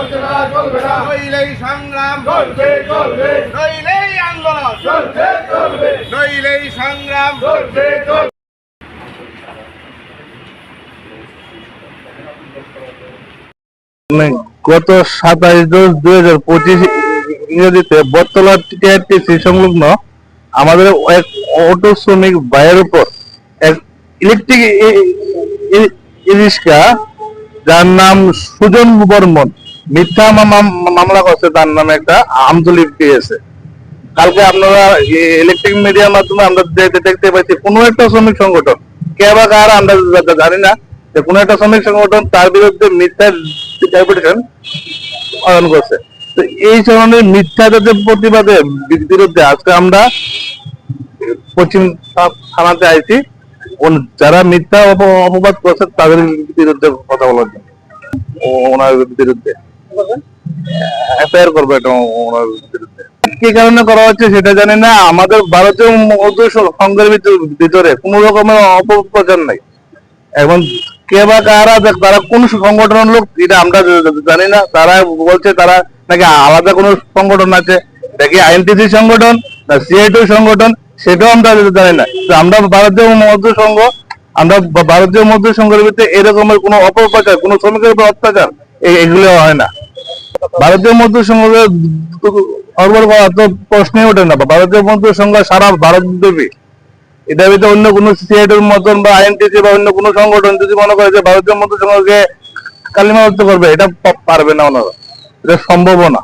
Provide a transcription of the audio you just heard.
চলছে না চলবে না নইলেই সংগ্রাম চলছে চলবে নইলেই আন্দোলন চলছে চলবে নইলেই সংগ্রাম চলছে চলবে গত সাতাইশ দশ দুই হাজার পঁচিশ ইংরেজিতে বটতলা টিআরটিসি সংলগ্ন আমাদের এক অটো শ্রমিক ভাইয়ের উপর এক ইলেকট্রিক রিক্সা যার নাম সুজন বর্মন মিথ্যা মাম- মামলা করছে তার নামে একটা আমতলি পেয়েছে কালকে আপনারা ইলেকট্রিক মিডিয়ার মাধ্যমে আমরা দেখতে পাইছি কোনো একটা শ্রমিক সংগঠন, কে বা কার আমরা জানি না, যে কোনো একটা শ্রমিক সংগঠন তার বিরুদ্ধে মিথ্যা ডেপুটেশন পালন করছে। তো এই ধরনের মিথ্যা যাদের প্রতিবাদে বিরুদ্ধে আজকে আমরা পশ্চিম থানাতে আইছি যারা মিথ্যা অপ- অপবাদ করছে তাদের বিরুদ্ধে কথা বলার জন্য ওনার বিরুদ্ধে। এফআইআর করব এটা ওনার বিরুদ্ধে। কি কারণে করা হচ্ছে সেটা জানি না। আমাদের ভারতীয় সংঘের ভিতরে কোন রকমের অপপ্রচার নাই। এখন কে বা কারা দেখ তারা কোন সংগঠনের লোক এটা আমরা জানি না। তারা বলছে তারা নাকি আলাদা কোনো সংগঠন আছে। নাকি আইএনটিসি সংগঠন না সিআইটি সংগঠন সেটাও আমরা জানি না। তো আমরা ভারতীয় মধ্য সংঘ আমরা ভারতীয় মধ্য সংঘের ভিতরে এরকমের কোনো অপপ্রচার কোনো শ্রমিকের উপর অত্যাচার এগুলো হয় না। ভারতীয় মজদুর সঙ্গে অর্বর করা, তো প্রশ্নই ওঠে না। ভারতীয় মজদুর সংঘ সারা ভারত ব্যাপী এটা ভিতরে অন্য কোনো সিআইটির মতন বা আইএনটিসি বা অন্য কোনো সংগঠন যদি মনে করে যে ভারতীয় মজদুর সংঘকে কালিমাবদ্ধ করবে, এটা পারবে না ওনারা। এটা সম্ভব না।